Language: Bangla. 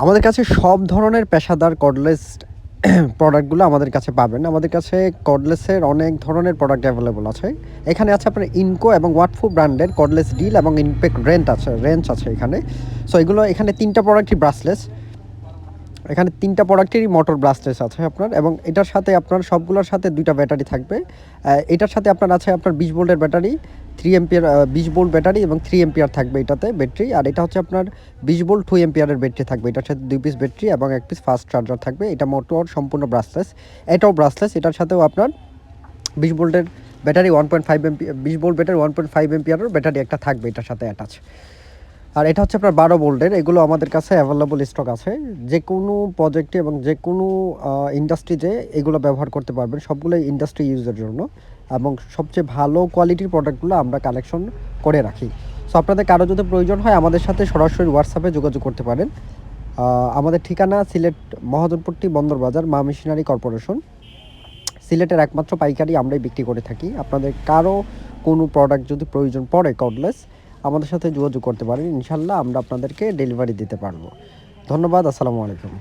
আমাদের কাছে সব ধরনের পেশাদার কর্ডলেস প্রোডাক্টগুলো আমাদের কাছে পাবেন। আমাদের কাছে কর্ডলেসের অনেক ধরনের প্রোডাক্ট অ্যাভেলেবল আছে। এখানে আছে আপনার ইনকো এবং ওয়াটফু ব্র্যান্ডের কর্ডলেস ডিল এবং ইনপেক্ট রেন্ট আছে রেঞ্জ আছে এখানে। সো এগুলো এখানে তিনটা প্রোডাক্টই ব্রাসলেস এখানে তিনটা প্রোডাক্টেরই মোটর ব্লাস্টেস আছে আপনার এবং এটার সাথে আপনার সবগুলোর সাথে দুইটা ব্যাটারি থাকবে। এটার সাথে আপনার আছে আপনার বিশ ভোল্টের ব্যাটারি থ্রি এম্পিয়ার বিশ ভোল্ট ব্যাটারি এবং থ্রি এম্পিয়ার থাকবে এটাতে ব্যাটারি। আর এটা হচ্ছে আপনার বিশ ভোল্ট টু এম্পিয়ারের ব্যাটারি থাকবে। এটার সাথে দুই পিস ব্যাটারি এবং এক পিস ফাস্ট চার্জার থাকবে। এটা মোটর সম্পূর্ণ ব্রাসলেস এটাও ব্রাসলেস এটার সাথেও আপনার বিশ ভোল্টের battery one point five amp বিশ volt battery one point five এমপিয়ারের battery একটা থাকবে এটার সাথে অ্যাটাচ আর এটা হচ্ছে আপনার বারো ভোল্টের এগুলো আমাদের কাছে অ্যাভেলেবল স্টক আছে। যে কোনো প্রজেক্টে এবং যে কোনো ইন্ডাস্ট্রিতে এগুলো ব্যবহার করতে পারবেন, সবগুলোই ইন্ডাস্ট্রি ইউজের জন্য। এবং সবচেয়ে ভালো কোয়ালিটির প্রোডাক্টগুলো আমরা কালেকশন করে রাখি। সো আপনাদের কারও যদি প্রয়োজন হয়, আমাদের সাথে সরাসরি হোয়াটসঅ্যাপে যোগাযোগ করতে পারেন। আমাদের ঠিকানা সিলেট মহাজনপট্টি বন্দর বাজার, মা মেশিনারি কর্পোরেশন। সিলেটের একমাত্র পাইকারি আমরাই বিক্রি করে থাকি। আপনাদের কারও কোনো প্রোডাক্ট যদি প্রয়োজন পড়ে কর্ডলেস আমাদের সাথে যোগাযোগ করতে পারেন। ইনশাল্লাহ আমরা আপনাদেরকে ডেলিভারি দিতে পারব। ধন্যবাদ আসসালামু আলাইকুম।